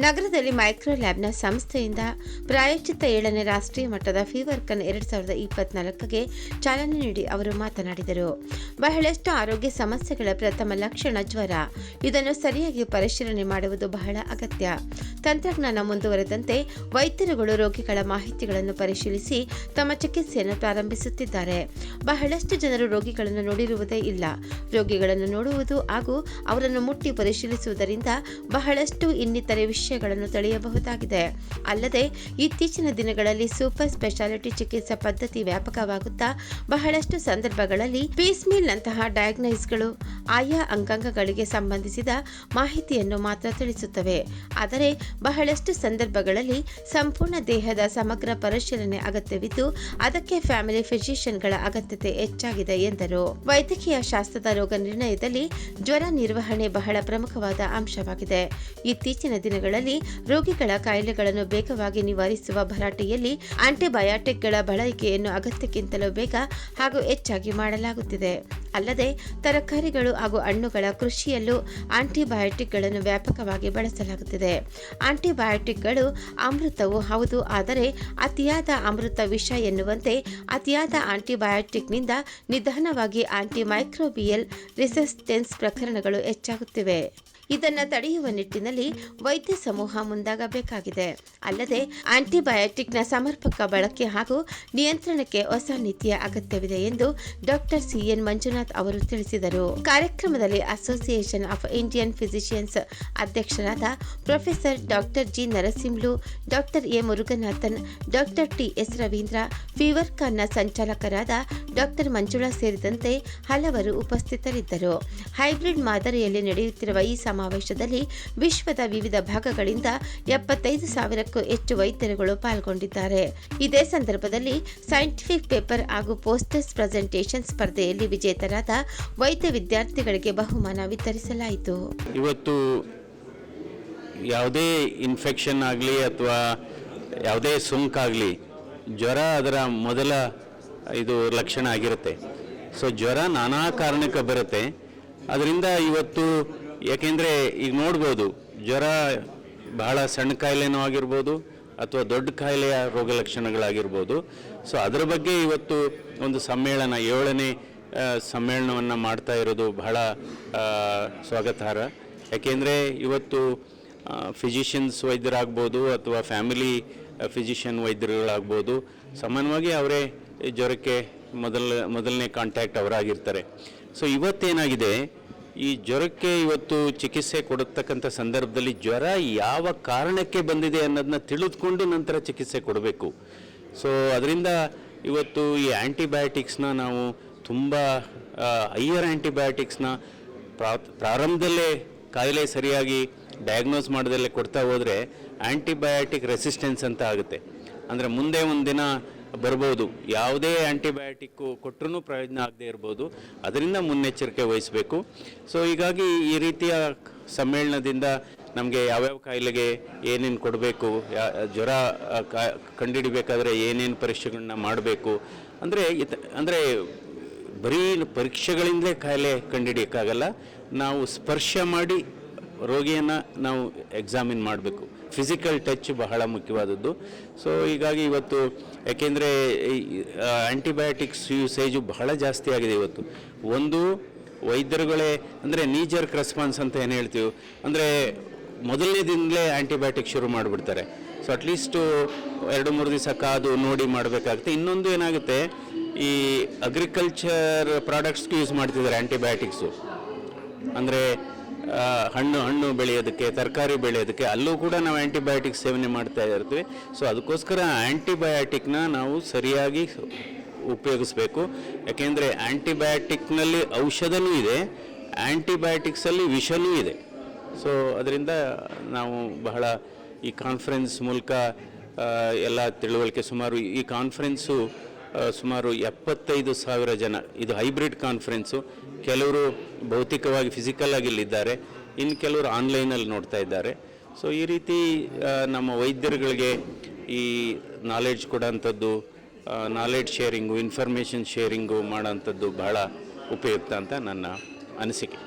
ನಗರದಲ್ಲಿ ಮೈಕ್ರೋ ಲ್ಯಾಬ್ನ ಸಂಸ್ಥೆಯಿಂದ ಪ್ರಾಯೋಜಿತ ಏಳನೇ ರಾಷ್ಟ್ರೀಯ ಮಟ್ಟದ ಫೀವರ್ ಕನ್ ಎರಡು ಸಾವಿರದ ಇಪ್ಪತ್ನಾಲ್ಕಗೆ ಚಾಲನೆ ನೀಡಿ ಅವರು ಮಾತನಾಡಿದರು. ಬಹಳಷ್ಟು ಆರೋಗ್ಯ ಸಮಸ್ಯೆಗಳ ಪ್ರಥಮ ಲಕ್ಷಣ ಜ್ವರ. ಇದನ್ನು ಸರಿಯಾಗಿ ಪರಿಶೀಲನೆ ಮಾಡುವುದು ಬಹಳ ಅಗತ್ಯ. ತಂತ್ರಜ್ಞಾನ ಮುಂದುವರೆದಂತೆ ವೈದ್ಯರುಗಳು ರೋಗಿಗಳ ಮಾಹಿತಿಗಳನ್ನು ಪರಿಶೀಲಿಸಿ ತಮ್ಮ ಚಿಕಿತ್ಸೆಯನ್ನು ಪ್ರಾರಂಭಿಸುತ್ತಿದ್ದಾರೆ. ಬಹಳಷ್ಟು ಜನರು ರೋಗಿಗಳನ್ನು ನೋಡಿರುವುದೇ ಇಲ್ಲ. ರೋಗಿಗಳನ್ನು ನೋಡುವುದು ಹಾಗೂ ಅವರನ್ನು ಮುಟ್ಟಿ ಪರಿಶೀಲಿಸುವುದರಿಂದ ಬಹಳಷ್ಟು ಇನ್ನಿತರೆ ವಿಷಯಗಳನ್ನು ತಿಳಿಯಬಹುದಾಗಿದೆ. ಅಲ್ಲದೆ, ಇತ್ತೀಚಿನ ದಿನಗಳಲ್ಲಿ ಸೂಪರ್ ಸ್ಪೆಷಾಲಿಟಿ ಚಿಕಿತ್ಸಾ ಪದ್ಧತಿ ವ್ಯಾಪಕವಾಗುತ್ತಾ, ಬಹಳಷ್ಟು ಸಂದರ್ಭಗಳಲ್ಲಿ ಪೀಸ್ಮೀಲ್ ನಂತಹ ಡಯಾಗ್ನೈಸ್ಗಳು ಆಯಾ ಅಂಗಾಂಗಗಳಿಗೆ ಸಂಬಂಧಿಸಿದ ಮಾಹಿತಿಯನ್ನು ಮಾತ್ರ ತಿಳಿಸುತ್ತವೆ. ಆದರೆ, ಬಹಳಷ್ಟು ಸಂದರ್ಭಗಳಲ್ಲಿ ಸಂಪೂರ್ಣ ದೇಹದ ಸಮಗ್ರ ಪರಿಶೀಲನೆ ಅಗತ್ಯವಿದ್ದು, ಅದಕ್ಕೆ ಫ್ಯಾಮಿಲಿ ಫಿಸಿಷಿಯನ್ಗಳ ಅಗತ್ಯತೆ ಹೆಚ್ಚಾಗಿದೆ ಎಂದರು. ವೈದ್ಯಕೀಯ ಶಾಸ್ತ್ರದ ರೋಗ ನಿರ್ಣಯದಲ್ಲಿ ಜ್ವರ ನಿರ್ವಹಣೆ ಬಹಳ ಪ್ರಮುಖವಾದ ಅಂಶವಾಗಿದೆ. ಇತ್ತೀಚಿನ ದಿನಗಳಲ್ಲಿ ರೋಗಿಗಳ ಕಾಯಿಲೆಗಳನ್ನು ಬೇಗವಾಗಿ ನಿವಾರಿಸುವ ಭರಾಟೆಯಲ್ಲಿ ಆಂಟಿಬಯಾಟಿಕ್ಗಳ ಬಳಕೆಯನ್ನು ಅಗತ್ಯಕ್ಕಿಂತಲೂ ಬೇಗ ಹಾಗೂ ಹೆಚ್ಚಾಗಿ ಮಾಡಲಾಗುತ್ತಿದೆ. ಅಲ್ಲದೆ, ತರಕಾರಿಗಳು ಹಾಗೂ ಹಣ್ಣುಗಳ ಕೃಷಿಯಲ್ಲೂ ಆಂಟಿಬಯೋಟಿಕ್ಗಳನ್ನು ವ್ಯಾಪಕವಾಗಿ ಬಳಸಲಾಗುತ್ತಿದೆ. ಆಂಟಿಬಯೋಟಿಕ್ಗಳು ಅಮೃತವು ಹೌದು, ಆದರೆ ಅತಿಯಾದ ಅಮೃತ ವಿಷ ಎನ್ನುವಂತೆ ಅತಿಯಾದ ಆಂಟಿಬಯೋಟಿಕ್ನಿಂದ ನಿಧಾನವಾಗಿ ಆಂಟಿಮೈಕ್ರೋಬಿಯಲ್ ರೆಸಿಸ್ಟೆನ್ಸ್ ಪ್ರಕರಣಗಳು ಹೆಚ್ಚಾಗುತ್ತಿವೆ. ಇದನ್ನು ತಡೆಯುವ ನಿಟ್ಟಿನಲ್ಲಿ ವೈದ್ಯ ಸಮೂಹ ಮುಂದಾಗಬೇಕಾಗಿದೆ. ಅಲ್ಲದೆ ಆಂಟಿಬಯೋಟಿಕ್ನ ಸಮರ್ಪಕ ಬಳಕೆ ಹಾಗೂ ನಿಯಂತ್ರಣಕ್ಕೆ ಹೊಸ ನೀತಿಯ ಅಗತ್ಯವಿದೆ ಎಂದು ಡಾಕ್ಟರ್ ಸಿಎನ್ ಮಂಜುನಾಥ್ ಅವರು ತಿಳಿಸಿದರು. ಕಾರ್ಯಕ್ರಮದಲ್ಲಿ ಅಸೋಸಿಯೇಷನ್ ಆಫ್ ಇಂಡಿಯನ್ ಫಿಸಿಷಿಯನ್ಸ್ ಅಧ್ಯಕ್ಷರಾದ professor doctor G Narasimhulu, doctor A Muruganathan doctor T S Ravindra, fever ಕಾರ್ನ ಸಂಚಾಲಕರಾದ ಡಾಕ್ಟರ್ ಮಂಜುಳಾ ಸೇರಿದಂತೆ ಹಲವರು ಉಪಸ್ಥಿತರಿದ್ದರು. ಹೈಬ್ರಿಡ್ ಮಾದರಿಯಲ್ಲಿ ನಡೆಯುತ್ತಿರುವ ಈ ಸಮಾವೇಶದಲ್ಲಿ ವಿಶ್ವದ ವಿವಿಧ ಭಾಗಗಳಿಂದ ಎಪ್ಪತ್ತೈದು ಸಾವಿರಕ್ಕೂ ಹೆಚ್ಚು ವೈದ್ಯರುಗಳು ಪಾಲ್ಗೊಂಡಿದ್ದಾರೆ. ಇದೇ ಸಂದರ್ಭದಲ್ಲಿ ಸೈಂಟಿಫಿಕ್ ಪೇಪರ್ ಹಾಗೂ ಪೋಸ್ಟರ್ಸ್ ಪ್ರೆಸೆಂಟೇಷನ್ ಸ್ಪರ್ಧೆಯಲ್ಲಿ ವಿಜೇತರಾದ ವೈದ್ಯ ವಿದ್ಯಾರ್ಥಿಗಳಿಗೆ ಬಹುಮಾನ ವಿತರಿಸಲಾಯಿತು. ಇವತ್ತು ಯಾವುದೇ ಇನ್ಫೆಕ್ಷನ್ ಆಗಲಿ ಅಥವಾ ಯಾವುದೇ ಸೋಂಕಾಗಲಿ ಜ್ವರ ಅದರ ಮೊದಲ ಇದು ಲಕ್ಷಣ ಆಗಿರುತ್ತೆ. ಸೊ ಜ್ವರ ನಾನಾ ಕಾರಣಕ್ಕೆ ಬರುತ್ತೆ. ಅದರಿಂದ ಇವತ್ತು ಯಾಕೆಂದರೆ ಈಗ ನೋಡ್ಬೋದು, ಜ್ವರ ಬಹಳ ಸಣ್ಣ ಕಾಯಿಲೆನೂ ಆಗಿರ್ಬೋದು ಅಥವಾ ದೊಡ್ಡ ಕಾಯಿಲೆಯ ರೋಗ ಲಕ್ಷಣಗಳಾಗಿರ್ಬೋದು. ಸೊ ಅದರ ಬಗ್ಗೆ ಇವತ್ತು ಒಂದು ಸಮ್ಮೇಳನ, ಏಳನೇ ಸಮ್ಮೇಳನವನ್ನು ಮಾಡ್ತಾ ಇರೋದು ಬಹಳ ಸ್ವಾಗತಾರ್ಹ. ಯಾಕೆಂದರೆ ಇವತ್ತು ಫಿಸಿಷಿಯನ್ಸ್ ವೈದ್ಯರಾಗ್ಬೋದು ಅಥವಾ ಫ್ಯಾಮಿಲಿ ಫಿಸಿಷಿಯನ್ ವೈದ್ಯರುಗಳಾಗ್ಬೋದು, ಸಾಮಾನ್ಯವಾಗಿ ಅವರೇ ಜ್ವರಕ್ಕೆ ಮೊದಲ, ಮೊದಲನೇ ಕಾಂಟ್ಯಾಕ್ಟ್ ಅವರಾಗಿರ್ತಾರೆ. ಸೊ ಇವತ್ತೇನಾಗಿದೆ ಈ ಜ್ವರಕ್ಕೆ ಇವತ್ತು ಚಿಕಿತ್ಸೆ ಕೊಡತಕ್ಕಂಥ ಸಂದರ್ಭದಲ್ಲಿ ಜ್ವರ ಯಾವ ಕಾರಣಕ್ಕೆ ಬಂದಿದೆ ಅನ್ನೋದನ್ನ ತಿಳಿದುಕೊಂಡು ನಂತರ ಚಿಕಿತ್ಸೆ ಕೊಡಬೇಕು. ಸೊ ಅದರಿಂದ ಇವತ್ತು ಈ ಆ್ಯಂಟಿಬಯೋಟಿಕ್ಸ್ನ ನಾವು ತುಂಬ ಹೈಯರ್ ಆ್ಯಂಟಿಬಯೋಟಿಕ್ಸ್ನ ಪ್ರಾ ಪ್ರಾರಂಭದಲ್ಲೇ ಕಾಯಿಲೆ ಸರಿಯಾಗಿ ಡಯಾಗ್ನೋಸ್ ಮಾಡೋದಲ್ಲೇ ಕೊಡ್ತಾ ಹೋದರೆ ಆ್ಯಂಟಿಬಯೋಟಿಕ್ ರೆಸಿಸ್ಟೆನ್ಸ್ ಅಂತ ಆಗುತ್ತೆ. ಅಂದರೆ ಮುಂದೆ ಒಂದು ದಿನ ಬರ್ಬೋದು. ಯಾವುದೇ ಆ್ಯಂಟಿಬಯೋಟಿಕ್ಕು ಕೊಟ್ಟರೂ ಪ್ರಯೋಜನ ಆಗದೆ ಇರ್ಬೋದು. ಅದರಿಂದ ಮುನ್ನೆಚ್ಚರಿಕೆ ವಹಿಸಬೇಕು. ಸೊ ಹೀಗಾಗಿ ಈ ರೀತಿಯ ಸಮ್ಮೇಳನದಿಂದ ನಮಗೆ ಯಾವ್ಯಾವ ಕಾಯಿಲೆಗೆ ಏನೇನು ಕೊಡಬೇಕು ಜ್ವರ ಕಂಡುಹಿಡಬೇಕಾದ್ರೆ ಏನೇನು ಪರೀಕ್ಷೆಗಳನ್ನ ಮಾಡಬೇಕು. ಅಂದರೆ ಅಂದರೆ ಬರೀ ಪರೀಕ್ಷೆಗಳಿಂದಲೇ ಕಾಯಿಲೆ ಕಂಡುಹಿಡಿಯೋಕ್ಕಾಗಲ್ಲ. ನಾವು ಸ್ಪರ್ಶ ಮಾಡಿ ರೋಗಿಯನ್ನು ನಾವು ಎಕ್ಸಾಮಿನ್ ಮಾಡಬೇಕು. ಫಿಸಿಕಲ್ ಟಚ್ ಬಹಳ ಮುಖ್ಯವಾದದ್ದು. ಸೊ ಹೀಗಾಗಿ ಇವತ್ತು ಯಾಕೆಂದರೆ ಆ್ಯಂಟಿಬಯೋಟಿಕ್ಸ್ ಯೂಸೇಜು ಬಹಳ ಜಾಸ್ತಿ ಆಗಿದೆ ಇವತ್ತು. ಒಂದು, ವೈದ್ಯರುಗಳೇ, ಅಂದರೆ ನೀಜರ್ಕ್ ರೆಸ್ಪಾನ್ಸ್ ಅಂತ ಏನು ಹೇಳ್ತೀವಿ? ಅಂದರೆ ಮೊದಲನೇ ದಿನಲೇ ಆ್ಯಂಟಿಬಯೋಟಿಕ್ ಶುರು ಮಾಡಿಬಿಡ್ತಾರೆ. ಸೊ ಅಟ್ಲೀಸ್ಟು ಎರಡು, ಮೂರು ದಿವಸ ಕಾದು ನೋಡಿ ಮಾಡಬೇಕಾಗುತ್ತೆ. ಇನ್ನೊಂದು ಏನಾಗುತ್ತೆ? ಈ ಅಗ್ರಿಕಲ್ಚರ್ ಪ್ರಾಡಕ್ಟ್ಸ್ಗೂ ಯೂಸ್ ಮಾಡ್ತಿದ್ದಾರೆ ಆ್ಯಂಟಿಬಯೋಟಿಕ್ಸು ಅಂದರೆ ಹಣ್ಣು ಹಣ್ಣು ಬೆಳೆಯೋದಕ್ಕೆ, ತರಕಾರಿ ಬೆಳೆಯೋದಕ್ಕೆ ಅಲ್ಲೂ ಕೂಡ ನಾವು ಆ್ಯಂಟಿಬಯೋಟಿಕ್ ಸೇವನೆ ಮಾಡ್ತಾ ಇರ್ತೀವಿ. ಸೊ ಅದಕ್ಕೋಸ್ಕರ ಆ್ಯಂಟಿಬಯೋಟಿಕ್ನ ನಾವು ಸರಿಯಾಗಿ ಉಪಯೋಗಿಸ್ಬೇಕು. ಯಾಕೆಂದರೆ ಆ್ಯಂಟಿಬಯೋಟಿಕ್ನಲ್ಲಿ ಔಷಧನೂ ಇದೆ ಆ್ಯಂಟಿಬಯೋಟಿಕ್ಸಲ್ಲಿ ವಿಷನೂ ಇದೆ. ಸೊ ಅದರಿಂದ ನಾವು ಬಹಳ ಈ ಕಾನ್ಫರೆನ್ಸ್ ಮೂಲಕ ಎಲ್ಲ ತಿಳುವಳಿಕೆ ಸುಮಾರು, ಈ ಕಾನ್ಫರೆನ್ಸು ಸುಮಾರು ಎಪ್ಪತ್ತೈದು ಸಾವಿರ ಜನ, ಇದು ಹೈಬ್ರಿಡ್ ಕಾನ್ಫರೆನ್ಸು ಕೆಲವರು ಭೌತಿಕವಾಗಿ ಫಿಸಿಕಲ್ ಆಗಿ ಇಲ್ಲಿದ್ದಾರೆ, ಇನ್ನು ಕೆಲವರು ಆನ್ಲೈನಲ್ಲಿ ನೋಡ್ತಾ ಇದ್ದಾರೆ. ಸೊ ಈ ರೀತಿ ನಮ್ಮ ವೈದ್ಯರುಗಳಿಗೆ ಈ ನಾಲೆಡ್ಜ್ ಕೊಡೋಂಥದ್ದು ನಾಲೆಡ್ಜ್ ಶೇರಿಂಗು ಇನ್ಫಾರ್ಮೇಷನ್ ಶೇರಿಂಗು ಮಾಡೋಂಥದ್ದು ಬಹಳ ಉಪಯುಕ್ತ ಅಂತ ನನ್ನ ಅನಿಸಿಕೆ.